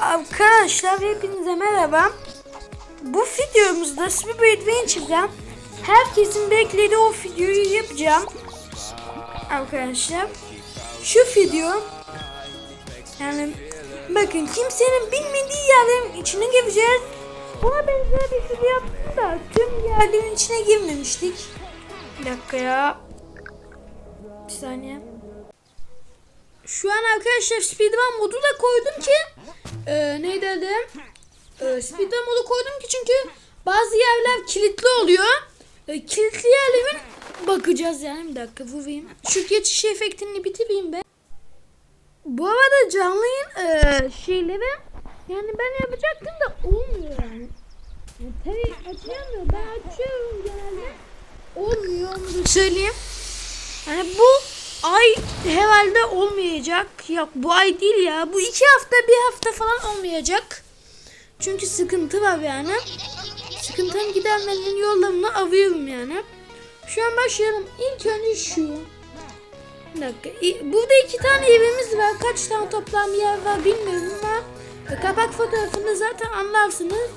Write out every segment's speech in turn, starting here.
Arkadaşlar hepinize merhaba. Bu videomuzda Super Adventure'dan herkesin beklediği o videoyu yapacağım. Arkadaşlar şu video yani bakın kimsenin bilmediği yerlerin içine gireceğiz. Buna benzer bir video yaptım da tüm yerlerin içine girmemiştik. Bir dakika ya. Bir saniye. Şu an arkadaşlar speedrun modu da koydum ki e, neydi adı? E, speedrun modu koydum ki çünkü bazı yerler kilitli oluyor. E, kilitli yerlerin bakacağız yani bir dakika vurayım. Şu geçiş efektini bitireyim ben. Bu arada canlı yayın e, şeyleri yani ben yapacaktım da olmuyor yani. yani tabii açamıyor. Ben açıyorum genelde. Olmuyor onu da söyleyeyim. Yani bu ay herhalde olmayacak. Yok bu ay değil ya. Bu iki hafta bir hafta falan olmayacak. Çünkü sıkıntı var yani. Sıkıntının gidermenin yollarını arıyorum yani. Şu an başlayalım. İlk önce şu. Bir dakika. Burada iki tane evimiz var. Kaç tane toplam yer var bilmiyorum ama e, kapak fotoğrafında zaten anlarsınız.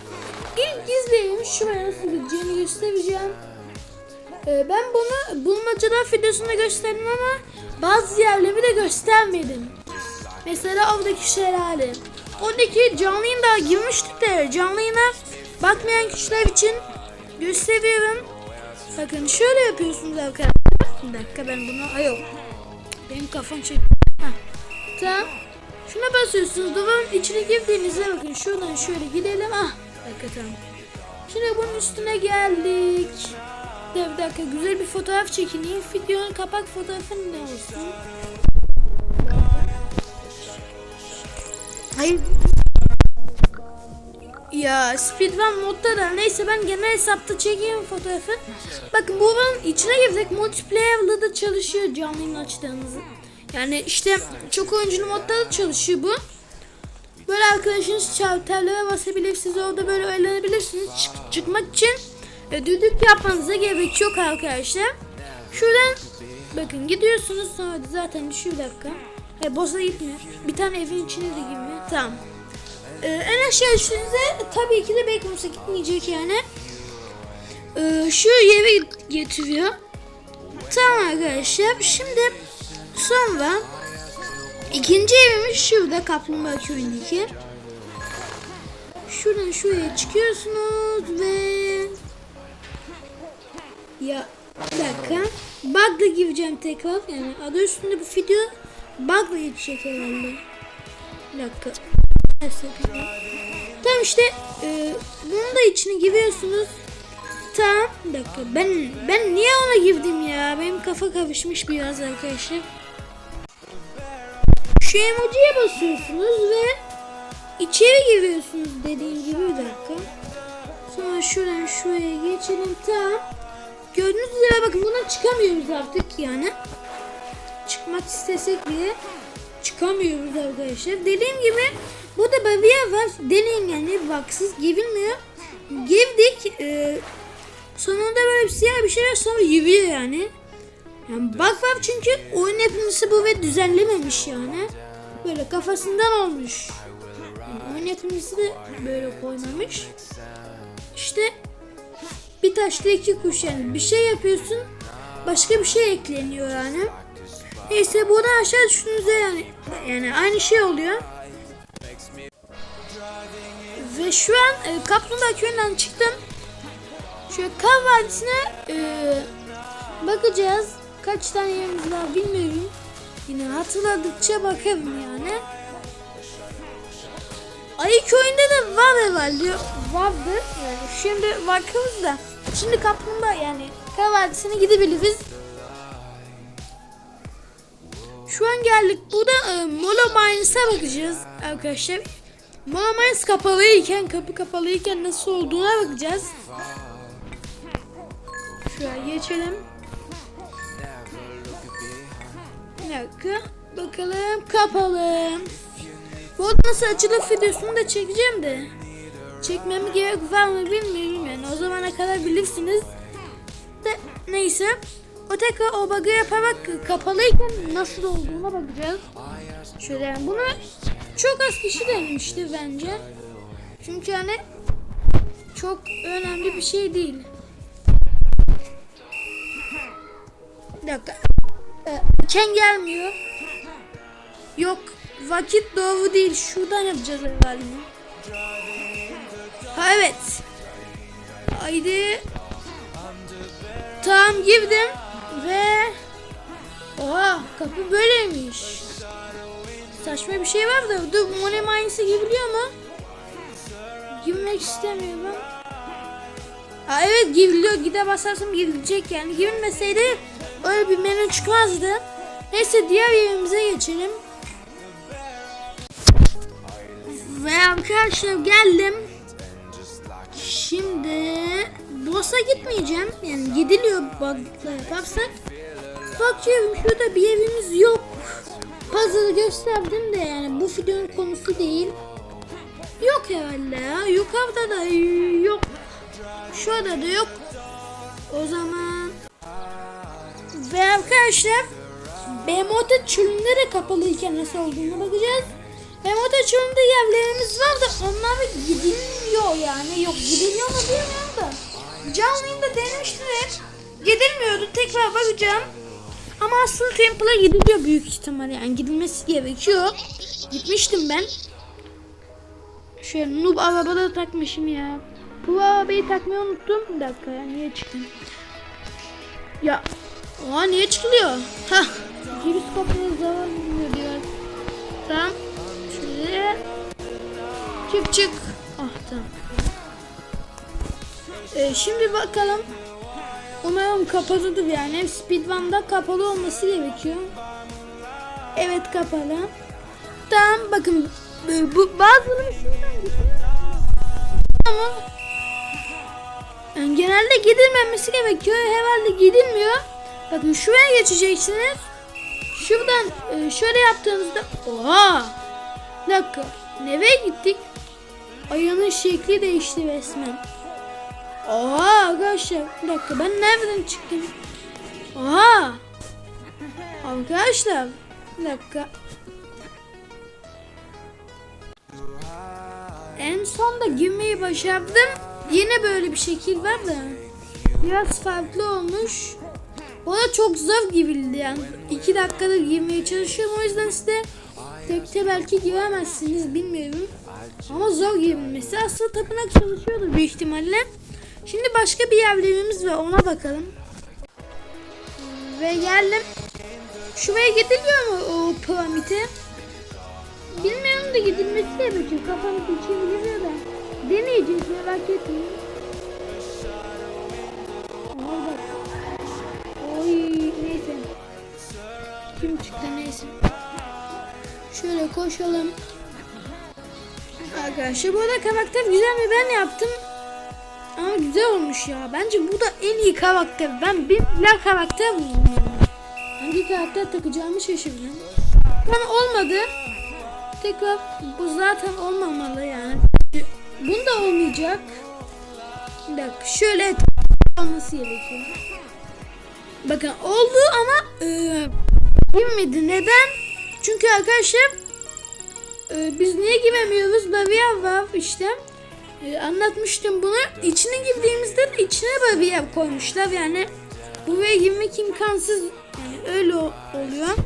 İlk gizli evimiz şuraya nasıl gideceğini göstereceğim. Ee, ben bunu bulmacalar videosunda gösterdim ama bazı yerleri de göstermedim. Mesela oradaki şelale. Oradaki canlı yayına girmiştik de canlı yayına bakmayan kişiler için gösteriyorum. Bakın şöyle yapıyorsunuz arkadaşlar. Bir dakika ben bunu... Ay yok. Benim kafam şey... Heh. Tamam. Şuna basıyorsunuz. Duvarın içine girdiğinizde bakın şuradan şöyle gidelim. Ah. Dakika tamam. Şimdi bunun üstüne geldik. Bir bir dakika güzel bir fotoğraf çekineyim. Videonun kapak fotoğrafı ne olsun? Hayır. Ya speedrun modda da neyse ben genel hesapta çekeyim fotoğrafı. Bakın bu oyunun içine girsek multiplayer'lı da çalışıyor canlı yayın açtığınızı. Yani işte çok oyunculu modda da çalışıyor bu. Böyle arkadaşınız çarpıtlarlara basabilirsiniz. Orada böyle öğrenebilirsiniz. Çık- çıkmak için e, düdük yapmanıza gerek yok arkadaşlar. Şuradan bakın gidiyorsunuz sonra zaten şu bir dakika. E, boss'a gitmiyor. Bir tane evin içine de girmiyor. Tamam. E, en aşağı düştüğünüzde tabii ki de Backrooms'a gitmeyecek yani. E, şu yere getiriyor. Tamam arkadaşlar. Şimdi sonra ikinci evimiz şurada Kaplumbağa köyündeki. Şuradan şuraya çıkıyorsunuz ve ya bir dakika. Bug'la gireceğim tekrar. Yani adı üstünde bu video bug'la geçecek herhalde. Bir dakika. Tamam işte e, bunun da içine giriyorsunuz. Tamam. Bir dakika. Ben ben niye ona girdim ya? Benim kafa karışmış biraz arkadaşlar. Şu emojiye basıyorsunuz ve içeri giriyorsunuz dediğim gibi bir dakika. Sonra şuradan şuraya geçelim. Tamam. Gördüğünüz üzere bakın buna çıkamıyoruz artık yani. Çıkmak istesek bile çıkamıyoruz arkadaşlar. Dediğim gibi burada bariyer var. Deneyin yani baksız girilmiyor. Girdik. E, sonunda böyle bir siyah bir şey var sonra yürüyor yani. Yani bak var çünkü oyun yapımcısı bu ve düzenlememiş yani. Böyle kafasından olmuş. Yani oyun yapımcısı da böyle koymamış. İşte bir taşla iki kuş yani bir şey yapıyorsun başka bir şey ekleniyor yani. Neyse buradan aşağı düştüğünüzde yani yani aynı şey oluyor. Ve şu an e, Kaplumbağa köyünden çıktım. Şöyle Kar Vadisi'ne e, bakacağız. Kaç tane yerimiz var bilmiyorum. Yine hatırladıkça bakarım yani. Ayı köyünde de var herhalde. Vardı. Yani şimdi bakarız da. Şimdi kaplumbağa yani Kar gidebiliriz. Şu an geldik. Burada e, Molo Mines'a bakacağız arkadaşlar. Molo Mines kapalıyken, kapı kapalıyken nasıl olduğuna bakacağız. Şuraya geçelim. Bir dakika. Bakalım kapalı. Bu arada nasıl açılır videosunu da çekeceğim de. Çekmeme gerek var mı bilmiyorum yani. O zamana kadar bilirsiniz. De neyse. O tekrar o bug'ı yaparak kapalıyken nasıl olduğuna bakacağız. Şöyle yani bunu çok az kişi denemişti bence. Çünkü hani çok önemli bir şey değil. Bir dakika. Ee, Ken gelmiyor. Yok vakit doğru değil. Şuradan yapacağız galiba. Ha evet. Haydi. Tamam girdim ve Oha kapı böyleymiş. Saçma bir şey var da dur Money Mines'e giriliyor mu? Girmek istemiyorum. Aa, evet giriliyor. Gide basarsam girilecek yani. Girilmeseydi öyle bir menü çıkmazdı. Neyse diğer yerimize geçelim. Ve arkadaşlar geldim. Şimdi boss'a gitmeyeceğim. Yani gidiliyor bug'la yaparsak. Bakıyorum şurada bir evimiz yok. Puzzle gösterdim de yani bu videonun konusu değil. Yok herhalde ya. Yukarıda da yok. Şurada da yok. O zaman ve arkadaşlar Bemote çölünde de kapalıyken nasıl olduğunu bakacağız. Bemote çölünde yerlerimiz var da onlar gidilmiyor yani. Yok gidiliyor mu bilmiyorum da. Canlı yayında denemiştim hep. Gidilmiyordu. Tekrar bakacağım. Ama aslında Temple'a gidiliyor büyük ihtimal yani gidilmesi gerekiyor. Gitmiştim ben. Şöyle noob arabada takmışım ya. Bu arabayı takmayı unuttum. Bir dakika ya niye çıktım? Ya Oha niye çıkılıyor? Hah. Giriş kapınız zarar vermiyor diyor. Tamam. Şöyle. Çık çık. Ah tamam. Ee, şimdi bakalım. Umarım kapalıdır yani. Speedrun'da kapalı olması gerekiyor. Evet kapalı. Tamam bakın. Bu, bu bazıları şuradan. Ama yani genelde gidilmemesi gerekiyor. Herhalde gidilmiyor. Bakın şuraya geçeceksiniz. Şuradan e, şöyle yaptığınızda oha bir dakika nereye gittik? Ayağının şekli değişti resmen. Oha arkadaşlar bir dakika ben nereden çıktım? Oha arkadaşlar bir dakika. En son da girmeyi başardım. Yine böyle bir şekil var da biraz farklı olmuş. O da çok zor gibildi yani. İki dakikada girmeye çalışıyorum o yüzden size tekte belki giremezsiniz bilmiyorum. Ama zor girilmesi. Aslında tapınak çalışıyordu büyük ihtimalle. Şimdi başka bir yerlerimiz var ona bakalım. Ve geldim. Şuraya gidiliyor mu o piramite? Bilmiyorum da gidilmesi gerekiyor. Kafamı geçebiliyor da. Deneyeceğiz merak etmeyin. Oy neyse. Kim çıktı neyse. Şöyle koşalım. Arkadaşlar bu arada karakter güzel mi ben yaptım. Ama güzel olmuş ya. Bence bu da en iyi karakter. Ben bir la karakter buldum. Hangi karakter takacağımı şaşırdım. Ama olmadı. Tekrar bu zaten olmamalı yani. Bunda olmayacak. Bir dakika şöyle olması gerekiyor. Bakın oldu ama e, girmedi. Neden? Çünkü arkadaşlar e, biz niye giremiyoruz? Bariyer var işte. E, anlatmıştım bunu. İçine girdiğimizde de içine bariyer koymuşlar. Yani buraya girmek imkansız. Yani öyle oluyor.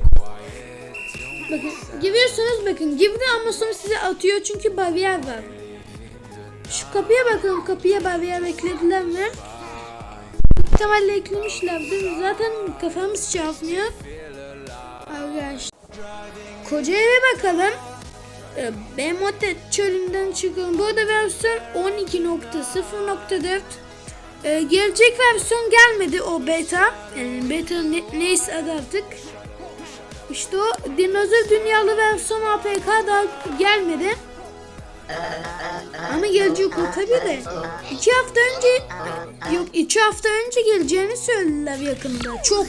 Bakın giriyorsunuz bakın girdi ama sonra size atıyor çünkü bariyer var. Şu kapıya bakalım kapıya bariyer eklediler mi? ihtimalle eklemişlerdir. Zaten kafamız çarpmıyor. Arkadaşlar. Koca eve bakalım. Ee, Bemote çölünden çıkıyorum. Bu arada versiyon 12.0.4 ee, gelecek versiyon gelmedi o beta. Yani beta ne, neyse adı artık. İşte o dinozor dünyalı versiyon APK daha gelmedi. Ama gelecek o tabi de. İki hafta önce yok iki hafta önce geleceğini söylediler yakında. Çok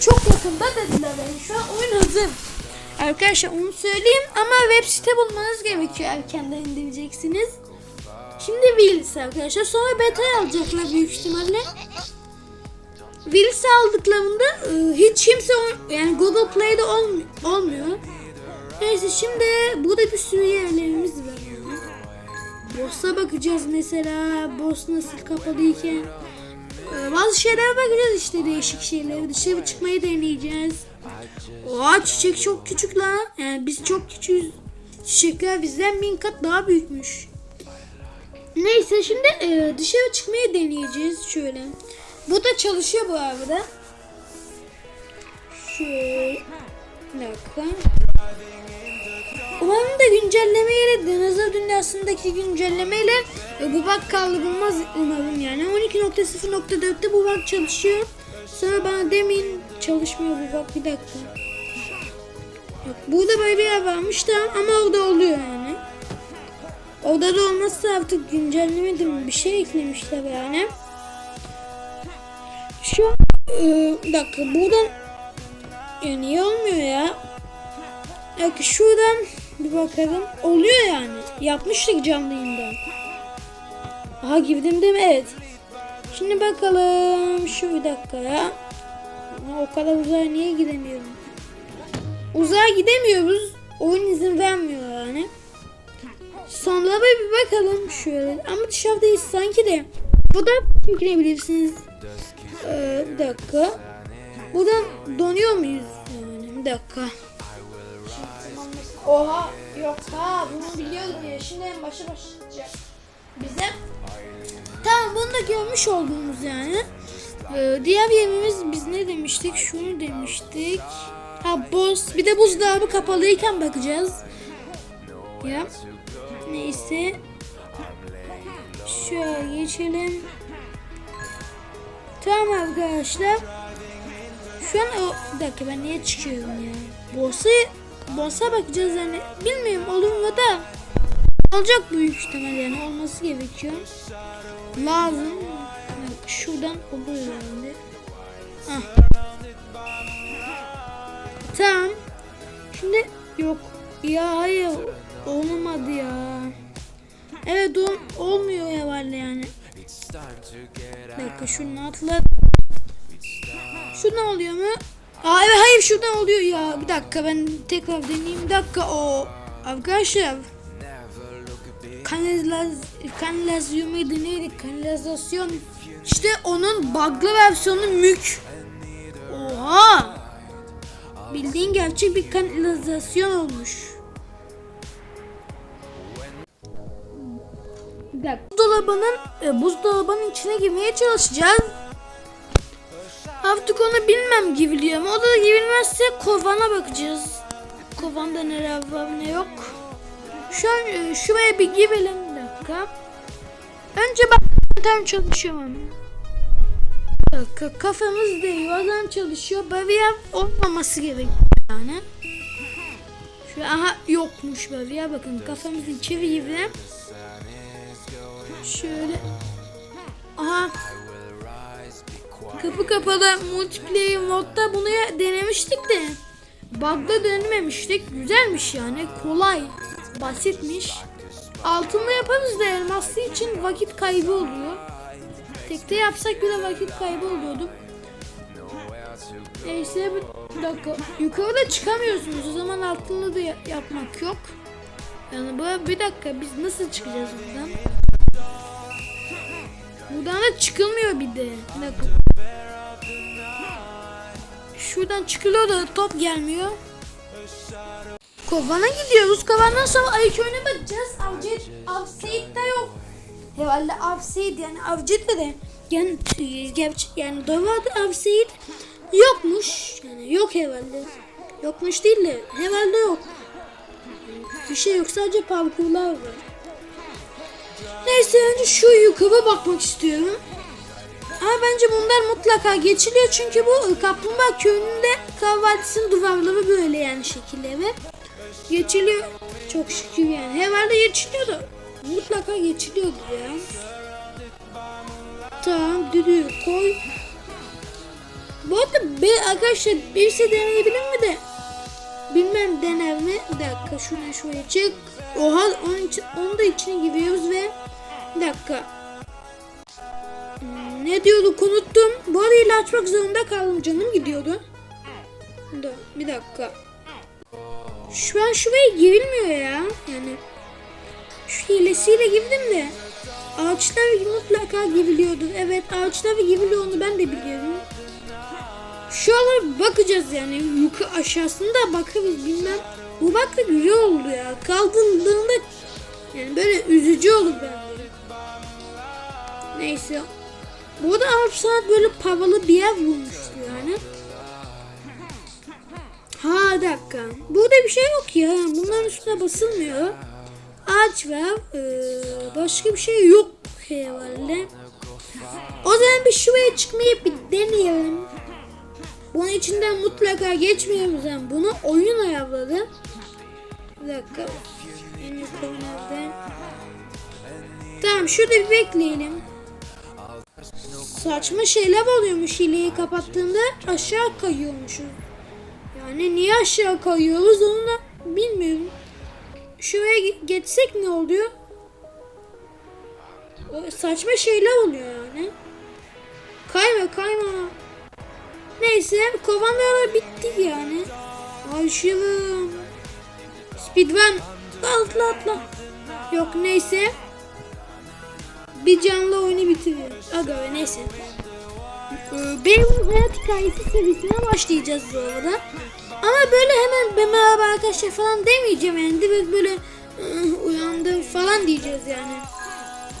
çok yakında dediler. Yani şu an oyun hazır. Arkadaşlar onu söyleyeyim ama web site bulmanız gerekiyor erkenden indireceksiniz. Şimdi Wheels arkadaşlar sonra beta alacaklar büyük ihtimalle. Wheels aldıklarında e, hiç kimse yani Google Play'de olm- olmuyor. Neyse şimdi burada bir sürü yerlerimiz var. Boss'a bakacağız mesela. Boss nasıl kapalıyken. Ee, bazı şeylere bakacağız işte değişik şeyleri. Dışarı çıkmayı deneyeceğiz. Çiçek çok küçük lan. Yani biz çok küçüğüz. Çiçekler bizden bin kat daha büyükmüş. Neyse şimdi e, dışarı çıkmayı deneyeceğiz şöyle. Bu da çalışıyor bu arada. Şöyle. Umarım da güncellemeyle dinozor dünyasındaki güncellemeyle e, bu bug kaldırılmaz umarım yani. 12.0.4'te bu bug çalışıyor. Sonra bana demeyin çalışmıyor bu bug bir dakika. Yok, burada böyle bir yer varmış tamam ama orada oluyor yani. Orada da olmazsa artık güncelleme değil mi? Bir şey eklemişler yani. Şu bir dakika buradan ya niye olmuyor ya? Yok şuradan bir bakalım. Oluyor yani. Yapmıştık canlı yayında. Aha girdim değil mi? Evet. Şimdi bakalım. Şu bir dakika ya. O kadar uzağa niye gidemiyorum? Uzağa gidemiyoruz. Oyun izin vermiyor yani. Sonra bir bakalım şöyle. Ama dışarıdayız sanki de. Bu da girebilirsiniz. Ee, bir dakika. Buradan donuyor muyuz? Yani bir dakika. Oha yok ha bunu biliyordum ya şimdi en başa başlayacak. Bize tamam bunu da görmüş olduğumuz yani. Ee, diğer yerimiz biz ne demiştik? Şunu demiştik. Ha boz. Bir de buzdolabı kapalıyken bakacağız. Ya. Neyse. Şöyle geçelim. Tamam arkadaşlar. Şu an o bir dakika ben niye çıkıyorum ya? Boss'a boss'a bakacağız yani. Bilmiyorum olur mu da olacak büyük ihtimal yani olması gerekiyor. Lazım. Şuradan oluyor yani. Hah. Tamam. Şimdi yok. Ya hayır olmadı ya. Evet ol, olmuyor vallahi yani. Bir dakika şunu atla. Şuradan oluyor mu? Aa evet hayır şuradan oluyor ya. Bir dakika ben tekrar deneyeyim. Bir dakika o. Arkadaşlar. Kanaliz kanalizasyon muydu neydi? Kanalizasyon. İşte onun bug'lı versiyonu mük. Oha. Bildiğin gerçek bir kanalizasyon olmuş. Bir. Buzdolabının, e, buzdolabının içine girmeye çalışacağız. Artık onu bilmem giriliyor mu? O da girilmezse kovana bakacağız. Kovanda neler var ne yok. Şu an e, şuraya bir girelim bir dakika. Önce bak tam çalışıyor mu? Bir dakika kafamız değil oradan çalışıyor. Bariyer olmaması gerekiyor yani. Şu aha yokmuş bariyer bakın kafamızın içeri girelim. Şöyle. Aha Kapı kapalı multiplayer modda bunu denemiştik de bug'da denememiştik. Güzelmiş yani kolay basitmiş. Altında yaparız da elmaslı için vakit kaybı oluyor. Tekte yapsak bile vakit kaybı oluyordu. Neyse bir dakika. Yukarıda çıkamıyorsunuz. O zaman altında da ya- yapmak yok. Yani bu bir dakika biz nasıl çıkacağız buradan? Buradan da çıkılmıyor bir de. Bir dakika. Şuradan çıkılıyor da top gelmiyor. Kovana gidiyoruz. Kovandan sonra ayı köyüne bakacağız. Avcı, Avseyit de yok. Herhalde Avseyit yani Avcı'da de yani, gerçi yani doğada Avseyit yokmuş. Yani yok herhalde. Yokmuş değil de herhalde yok. Bir şey yok sadece parkurlar var. Neyse önce şu yukarı bakmak istiyorum. Ama bence bunlar mutlaka geçiliyor çünkü bu kaplumbağa köyünde kahvaltısının duvarları böyle yani şekilleri. Geçiliyor. Çok şükür yani. Herhalde geçiliyor da mutlaka geçiliyordur ya. Tamam düdüğü koy. Bu arada bir arkadaşlar birisi deneyebilir mi de? Bilmem dener mi? Bir dakika şuna şuraya çık. Oha onun, için, onun da içine giriyoruz ve bir dakika. Ne diyorduk unuttum. Bu arayı açmak zorunda kaldım. Canım gidiyordu. Dur, bir dakika. Şu an şuraya girilmiyor ya. Yani şu hilesiyle girdim de ağaçlar mutlaka giriliyordu. Evet ağaçlar giriliyor ben de biliyorum. Şu an bakacağız yani yukarı aşağısında bakarız bilmem. Bu bak da güzel oldu ya. Kaldığında yani böyle üzücü olur bence. Neyse. Burada 6 saat böyle paralı bir yer bulmuştu yani. Ha dakika. Burada bir şey yok ya. Bunların üstüne basılmıyor. Ağaç var. Ee, başka bir şey yok herhalde. O zaman bir şuraya çıkmayı bir deneyelim. Bunun içinden mutlaka geçmiyoruz yani. Bunu oyun ayarladı. Bir dakika. En yukarı? Tamam şurada bir bekleyelim. Saçma şeyler oluyormuş hileyi kapattığında aşağı kayıyormuşuz. Yani niye aşağı kayıyoruz onu da bilmiyorum. Şuraya ge- geçsek ne oluyor? O saçma şeyler oluyor yani. Kayma kayma. Neyse kovanlar bitti yani. Aşığım. Speedrun. Atla atla. Yok neyse. Bir canlı oyunu bitiriyor. Aga neyse. Ee, Benim hayat hikayesi serisine başlayacağız bu arada. Ama böyle hemen ben merhaba arkadaşlar falan demeyeceğim yani. Direkt böyle "Ih, uyandım falan diyeceğiz yani.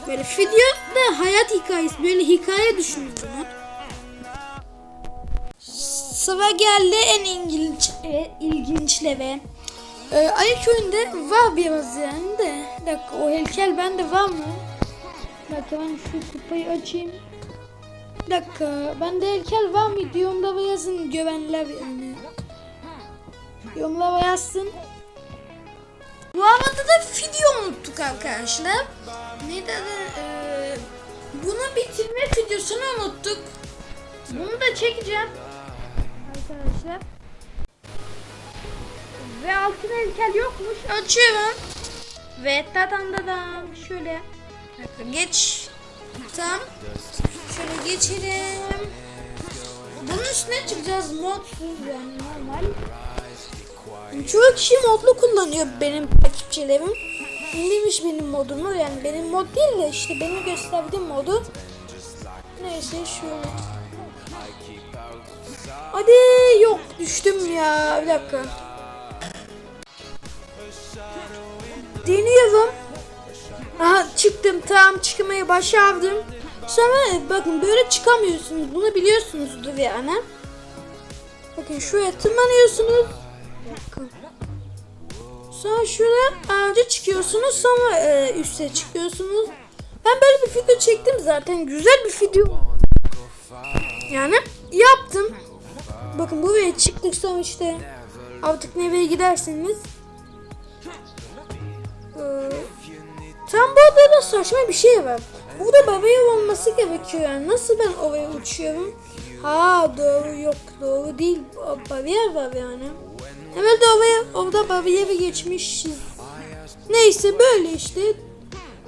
Böyle video da hayat hikayesi. Böyle hikaye düşünün bunu. Sıra geldi en ilginç, e, ilginçlere. Ee, Ayı köyünde var biraz yani de. Bir dakika o heykel bende var mı? Bir dakika ben şu kupayı açayım. Bir dakika bende heykel var mı? Yorumlara yazın güvenler yani. Yorumlara yazsın. Bu arada da video unuttuk arkadaşlar. Ne dedi? Ee, bunu bitirme videosunu unuttuk. Bunu da çekeceğim. Arkadaşlar. Ve altın heykel yokmuş. Açıyorum. Ve tadan dadam. Şöyle. Geç. Tamam. Şöyle geçelim. Bunun üstüne çıkacağız modsuz yani normal. Çoğu kişi modlu kullanıyor benim takipçilerim. Bilmiş benim modumu yani benim mod değil de işte benim gösterdiğim modu. Neyse şöyle. Hadi yok düştüm ya bir dakika. Deniyorum. Aha çıktım tam çıkmaya başardım. Sonra bakın böyle çıkamıyorsunuz. Bunu biliyorsunuzdur yani. Bakın şuraya tırmanıyorsunuz. Bakın. Sonra şuraya ağaca çıkıyorsunuz. Sonra e, üste çıkıyorsunuz. Ben böyle bir video çektim zaten. Güzel bir video. Yani yaptım. Bakın buraya çıktık sonra işte artık nereye giderseniz. Ee, tam burada da saçma bir şey var. Burada babaya olması gerekiyor yani. Nasıl ben oraya uçuyorum? Ha doğru yok doğru değil. Bariyer var yani. Evet oraya orada bariyeri geçmişiz. Neyse böyle işte.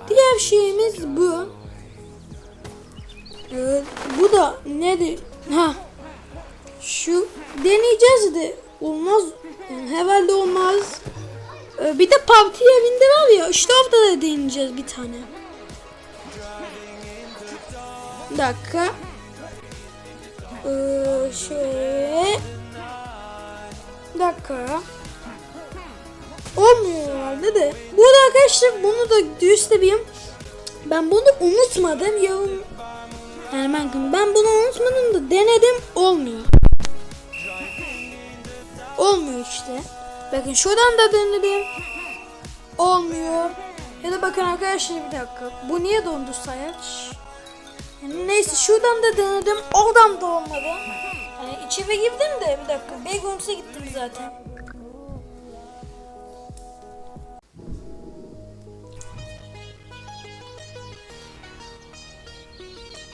Diğer şeyimiz bu. Evet, bu da nedir? Ha. Şu deneyeceğiz de olmaz. Yani herhalde olmaz. Ee, bir de parti evinde var ya işte orada da deneyeceğiz bir tane. Bir dakika. Ee, şöyle. Dakika. Olmuyor herhalde de. Bu arada arkadaşlar bunu da göstereyim. Ben bunu unutmadım. Yarın yani ben, ben bunu unutmadım da denedim olmuyor. Olmuyor işte. Bakın şuradan da denedim. Olmuyor. Ya da bakın arkadaşlar bir dakika. Bu niye dondu sayaç? Yani neyse şuradan da denedim. Oradan da olmadı. İçeri girdim de bir dakika. Backrooms'a gittim zaten.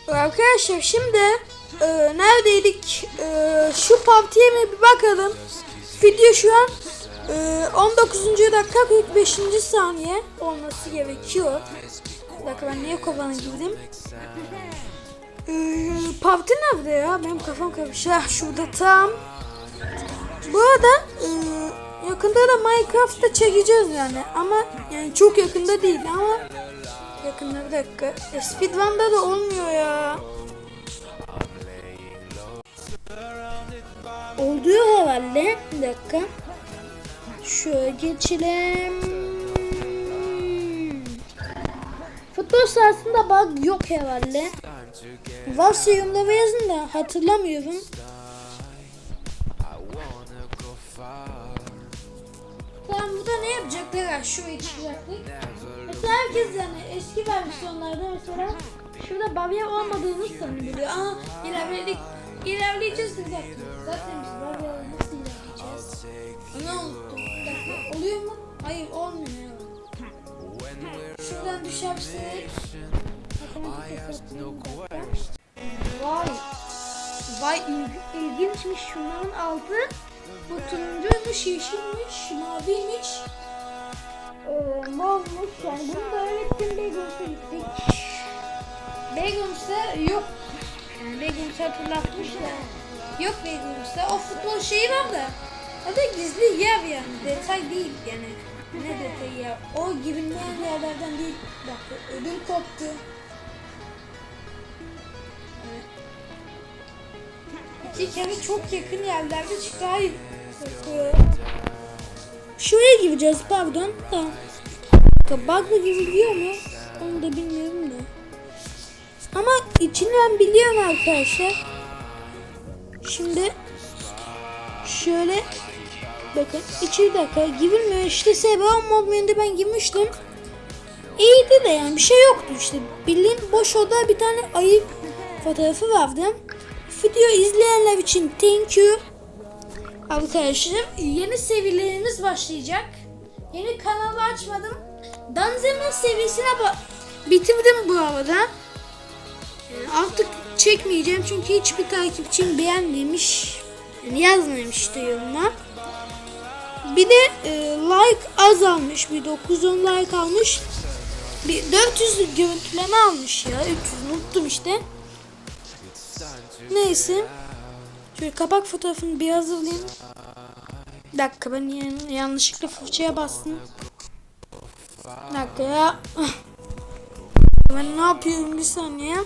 Arkadaşlar şimdi e, neredeydik? E, şu partiye mi bir bakalım. Video şu an e, 19. dakika 45. saniye olması gerekiyor. Bir dakika ben niye kovana girdim? E, parti nerede ya? Benim kafam karıştı. Ha, şurada tam. Bu arada e, Yakında da Minecraft'ta çekeceğiz yani ama yani çok yakında değil ama yakında bir dakika. E, Speedrun'da da olmuyor ya. Oluyor herhalde. Bir dakika. Şöyle geçelim. Futbol sahasında bug yok herhalde. Varsa yorumlara yazın da hatırlamıyorum. Tamam burada ne yapacaklar? Şu çıkacaktık. Mesela herkes yani eski versiyonlarda mesela şurada bariyer olmadığını sanıyor. Aa ilerledik. İlerleyeceğiz dakika. Zaten biz bariyerle nasıl ilerleyeceğiz? Bir dakika. Oluyor mu? Hayır olmuyor. Şuradan düşersek. Vay. Vay il- ilginçmiş şunların altı. Bu turuncuymuş, yeşilmiş, maviymiş. Ee, mormuş yani bunu da öğrettim Begums'a gittik. Begums'a yok. Yani Begums'a hatırlatmış da. Yok Begums'a. O futbol şeyi var da. O da gizli yer yani. Detay değil yani. Ne detayı ya? O girilmeyen yerlerden değil. Bak ödüm koptu. İki kere çok yakın yerlerde çıktı. Hayır. Şuraya gireceğiz pardon. Tamam. Bug'la giriliyor mu? Onu da bilmiyorum da. Ama içini ben biliyorum arkadaşlar. Şimdi şöyle bakın içi dakika girilmiyor. İşte Sebra mod menüde ben girmiştim. İyiydi de yani bir şey yoktu işte. Bildiğin boş oda bir tane ayı fotoğrafı vardı. Video izleyenler için thank you. Arkadaşlar yeni seviyelerimiz başlayacak. Yeni kanalı açmadım. Danzemin seviyesine bitirdim bu arada. Yani artık çekmeyeceğim çünkü hiçbir takipçim beğenmemiş. Yani yazmamış da yoruma. Bir de e, like azalmış. Bir 910 like almış. Bir 400 görüntüleme almış ya. 300 unuttum işte. Neyse. Şöyle kapak fotoğrafını bir hazırlayayım. Bir dakika ben yan- yanlışlıkla fırçaya bastım. Bir dakika ya. Ben ne yapıyorum bir saniye.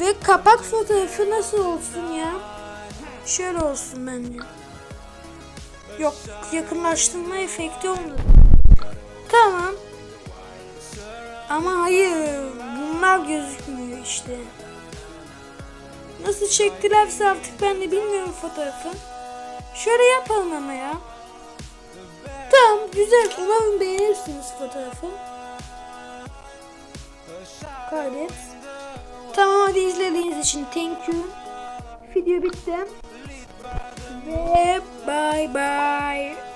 Ve kapak fotoğrafı nasıl olsun ya? Şöyle olsun bence. Yok yakınlaştırma efekti olmadı. Tamam. Ama hayır bunlar gözükmüyor işte. Nasıl çektilerse artık ben de bilmiyorum fotoğrafı. Şöyle yapalım ama ya. Tamam güzel. Umarım beğenirsiniz fotoğrafı. Kaydet. Tamam hadi izlediğiniz için thank you. Video bitti. Ve bye bye.